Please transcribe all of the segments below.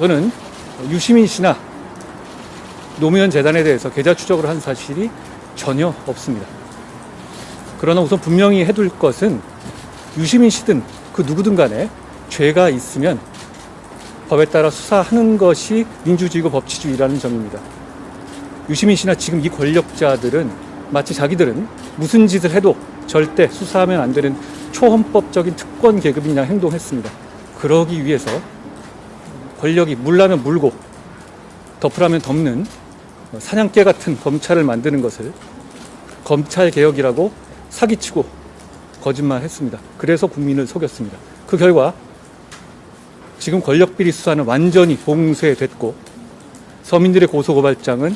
저는 유시민 씨나 노무현 재단에 대해서 계좌 추적을 한 사실이 전혀 없습니다. 그러나 우선 분명히 해둘 것은 유시민 씨든 그 누구든 간에 죄가 있으면 법에 따라 수사하는 것이 민주주의고 법치주의라는 점입니다. 유시민 씨나 지금 이 권력자들은 마치 자기들은 무슨 짓을 해도 절대 수사하면 안 되는 초헌법적인 특권 계급인 양 행동했습니다. 그러기 위해서 권력이 물라면 물고 덮으라면 덮는 사냥개 같은 검찰을 만드는 것을 검찰 개혁이라고 사기치고 거짓말했습니다. 그래서 국민을 속였습니다. 그 결과 지금 권력 비리 수사는 완전히 봉쇄됐고 서민들의 고소고발장은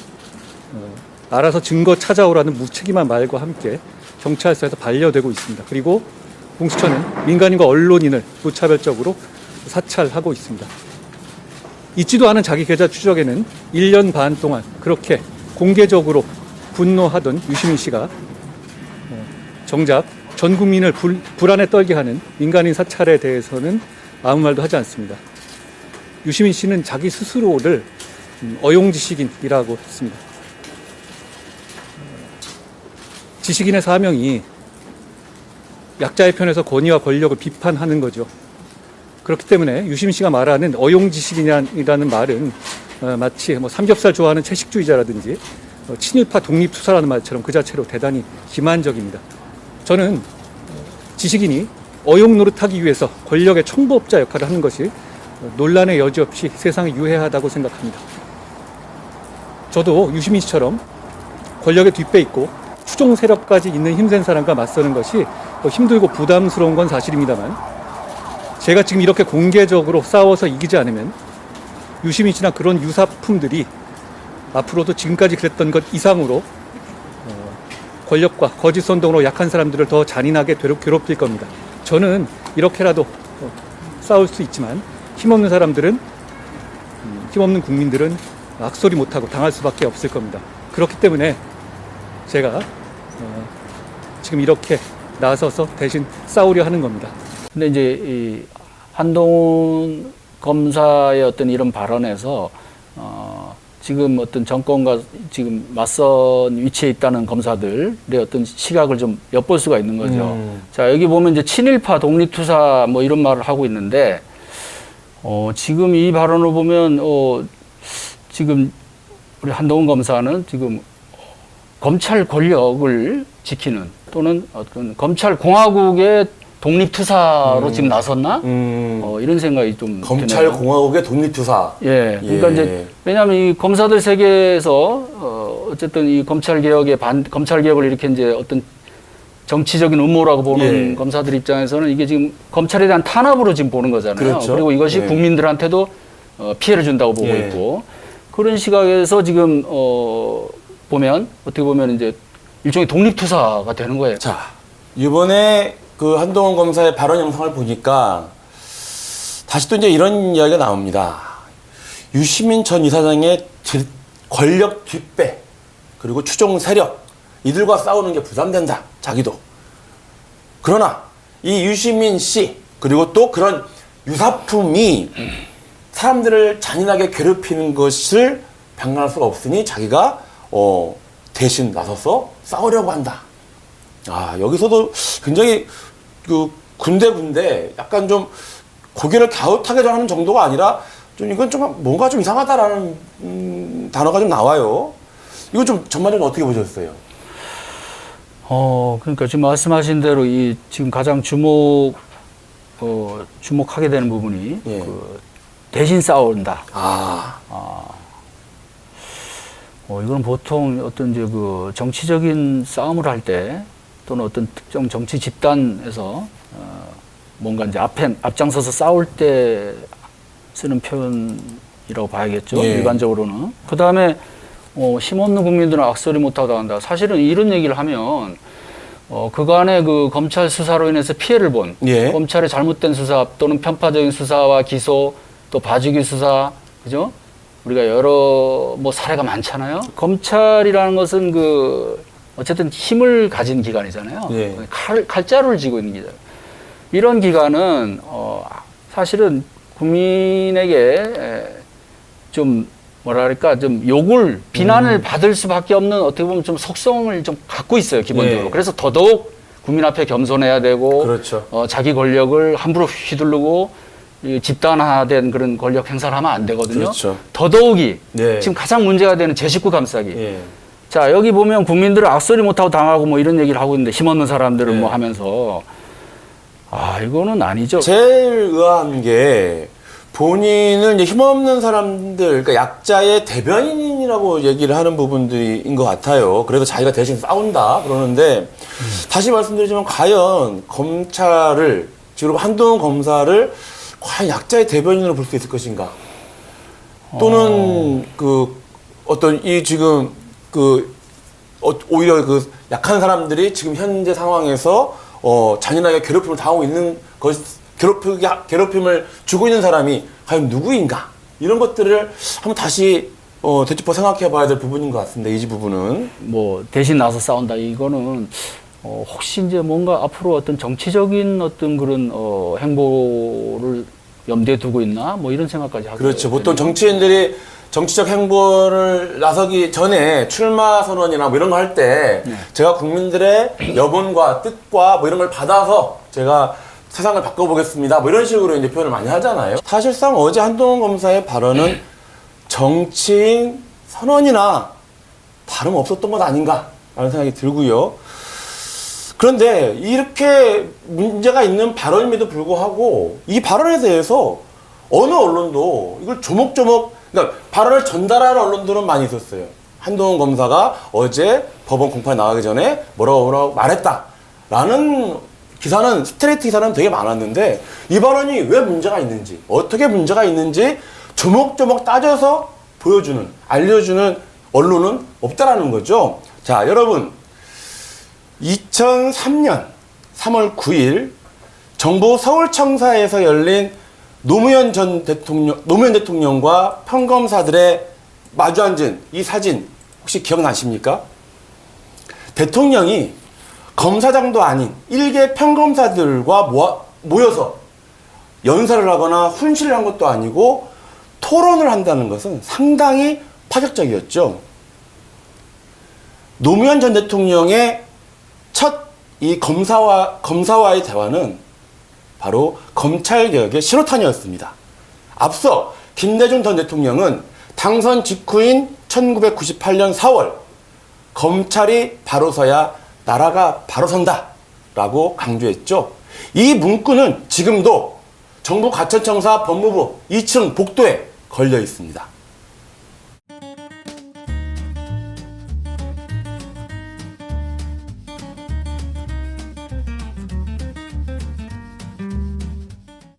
어, 알아서 증거 찾아오라는 무책임한 말과 함께 경찰서에서 반려되고 있습니다. 그리고 공수처는 민간인과 언론인을 무차별적으로 사찰하고 있습니다. 있지도 않은 자기 계좌 추적에는 1년 반 동안 그렇게 공개적으로 분노하던 유시민 씨가 어, 정작 전 국민을 불, 불안에 떨게 하는 민간인 사찰에 대해서는 아무 말도 하지 않습니다. 유시민 씨는 자기 스스로를 음, 어용지식인이라고 했습니다. 지식인의 사명이 약자의 편에서 권위와 권력을 비판하는 거죠. 그렇기 때문에 유시민 씨가 말하는 어용지식이라는 말은 어, 마치 뭐 삼겹살 좋아하는 채식주의자라든지 어, 친일파 독립투사라는 말처럼 그 자체로 대단히 기만적입니다. 저는 지식인이 어용 노릇하기 위해서 권력의 청부업자 역할을 하는 것이 논란의 여지 없이 세상에 유해하다고 생각합니다. 저도 유시민 씨처럼 권력의 뒷배 있고 추종 세력까지 있는 힘센 사람과 맞서는 것이 뭐 힘들고 부담스러운 건 사실입니다만 제가 지금 이렇게 공개적으로 싸워서 이기지 않으면 유시민 씨나 그런 유사품들이 앞으로도 지금까지 그랬던 것 이상으로 어, 권력과 거짓 선동으로 약한 사람들을 더 잔인하게 괴롭- 괴롭힐 겁니다. 저는 이렇게라도 어, 싸울 수 있지만 힘없는 사람들은 음, 힘없는 국민들은 악소리 못하고 당할 수밖에 없을 겁니다. 그렇기 때문에 제가 어, 지금 이렇게 나서서 대신 싸우려 하는 겁니다. 근데 이제 이 한동훈 검사의 어떤 이런 발언에서 어 지금 어떤 정권과 지금 맞선 위치에 있다는 검사들의 어떤 시각을 좀 엿볼 수가 있는 거죠. 음. 자 여기 보면 이제 친일파 독립투사 뭐 이런 말을 하고 있는데 어 지금 이 발언을 보면 어 지금 우리 한동훈 검사는 지금 검찰 권력을 지키는 또는 어떤 검찰 공화국의 독립투사로 지금 나섰나? 음, 어, 이런 생각이 좀 검찰 드네요. 공화국의 독립투사. 예, 그러니까 예. 이제 왜냐하면 이 검사들 세계에서 어, 어쨌든 이 검찰 개혁의 반 검찰 개혁을 이렇게 이제 어떤 정치적인 음모라고 보는 예. 검사들 입장에서는 이게 지금 검찰에 대한 탄압으로 지금 보는 거잖아요. 그렇죠. 리고 이것이 예. 국민들한테도 어, 피해를 준다고 보고 예. 있고 그런 시각에서 지금 어, 보면 어떻게 보면 이제 일종의 독립투사가 되는 거예요. 자, 이번에 그 한동훈 검사의 발언 영상을 보니까 다시 또 이제 이런 이야기가 나옵니다. 유시민 전 이사장의 뒷- 권력 뒷배 그리고 추종 세력 이들과 싸우는 게 부담된다. 자기도. 그러나 이 유시민 씨 그리고 또 그런 유사품이 사람들을 잔인하게 괴롭히는 것을 방관할 수가 없으니 자기가 어, 대신 나서서 싸우려고 한다. 아 여기서도 굉장히 그 군데군데 약간 좀 고개를 갸웃하게 하는 정도가 아니라 좀 이건 좀 뭔가 좀 이상하다라는 음, 단어가 좀 나와요. 이거 좀 전반적으로 어떻게 보셨어요? 어, 그러니까 지금 말씀하신 대로 이 지금 가장 주목, 어, 주목하게 되는 부분이 예. 그 대신 싸운다. 아 어, 이건 보통 어떤 이제 그 정치적인 싸움을 할 때 또는 어떤 특정 정치 집단에서 어, 뭔가 이제 앞에 앞장서서 싸울 때 쓰는 표현이라고 봐야겠죠. 예. 일반적으로는. 그 다음에 어, 힘없는 국민들은 악소리 못하다 한다. 사실은 이런 얘기를 하면 어, 그간의 그 검찰 수사로 인해서 피해를 본 예. 검찰의 잘못된 수사 또는 편파적인 수사와 기소 또 봐주기 수사 그죠? 우리가 여러 뭐 사례가 많잖아요. 검찰이라는 것은 그 어쨌든 힘을 가진 기관이잖아요. 예. 칼 칼자루를 쥐고 있는 기관. 이런 기관은 어 사실은 국민에게 에, 좀 뭐랄까 좀 욕을 비난을 음. 받을 수밖에 없는 어떻게 보면 좀 속성을 좀 갖고 있어요 기본적으로. 예. 그래서 더더욱 국민 앞에 겸손해야 되고 그렇죠. 어, 자기 권력을 함부로 휘두르고 이 집단화된 그런 권력 행사를 하면 안 되거든요. 그렇죠. 더더욱이 네. 지금 가장 문제가 되는 제 식구 감싸기. 예. 자 여기 보면 국민들을 악소리 못하고 당하고 뭐 이런 얘기를 하고 있는데 힘없는 사람들은 네. 뭐 하면서 아 이거는 아니죠. 제일 의아한 게 본인을 이제 힘없는 사람들, 그러니까 약자의 대변인이라고 얘기를 하는 부분들인 것 같아요. 그래서 자기가 대신 싸운다 그러는데 다시 말씀드리지만 과연 검찰을 지금 한동훈 검사를 과연 약자의 대변인으로 볼 수 있을 것인가? 또는 그 어떤 이 지금 그 어, 오히려 그 약한 사람들이 지금 현재 상황에서 어, 잔인하게 괴롭힘을 당하고 있는 것, 괴롭히기, 괴롭힘을 주고 있는 사람이 과연 누구인가? 이런 것들을 한번 다시 어, 되짚어 생각해 봐야 될 부분인 것 같습니다. 이 부분은. 뭐 대신 나서 싸운다 이거는 어, 혹시 이제 뭔가 앞으로 어떤 정치적인 어떤 그런 어, 행보를 염두에 두고 있나 뭐 이런 생각까지 하게 그렇죠. 보통 정치인들이 정치적 행보를 나서기 전에 출마 선언이나 뭐 이런 거 할때 네. 제가 국민들의 여론과 뜻과 뭐 이런 걸 받아서 제가 세상을 바꿔보겠습니다. 뭐 이런 식으로 이제 표현을 많이 하잖아요. 사실상 어제 한동훈 검사의 발언은 정치인 선언이나 다름 없었던 것 아닌가라는 생각이 들고요. 그런데 이렇게 문제가 있는 발언임에도 불구하고 이 발언에 대해서 어느 언론도 이걸 조목조목 그러니까 발언을 전달하는 언론들은 많이 있었어요. 한동훈 검사가 어제 법원 공판에 나가기 전에 뭐라고 뭐라고 말했다라는 기사는 스트레이트 기사는 되게 많았는데 이 발언이 왜 문제가 있는지 어떻게 문제가 있는지 조목조목 따져서 보여주는 알려주는 언론은 없다라는 거죠. 자 여러분 2003년 3월 9일 정부 서울청사에서 열린 노무현 전 대통령, 노무현 대통령과 평검사들의 마주 앉은 이 사진 혹시 기억나십니까? 대통령이 검사장도 아닌 일개 평검사들과 모아, 모여서 연설을 하거나 훈시를 한 것도 아니고 토론을 한다는 것은 상당히 파격적이었죠. 노무현 전 대통령의 첫 이 검사와 검사와의 대화는 바로 검찰 개혁의 신호탄이었습니다. 앞서 김대중 전 대통령은 당선 직후인 1998년 4월 검찰이 바로 서야 나라가 바로 선다 라고 강조했죠. 이 문구는 지금도 정부 가천청사 법무부 2층 복도에 걸려 있습니다.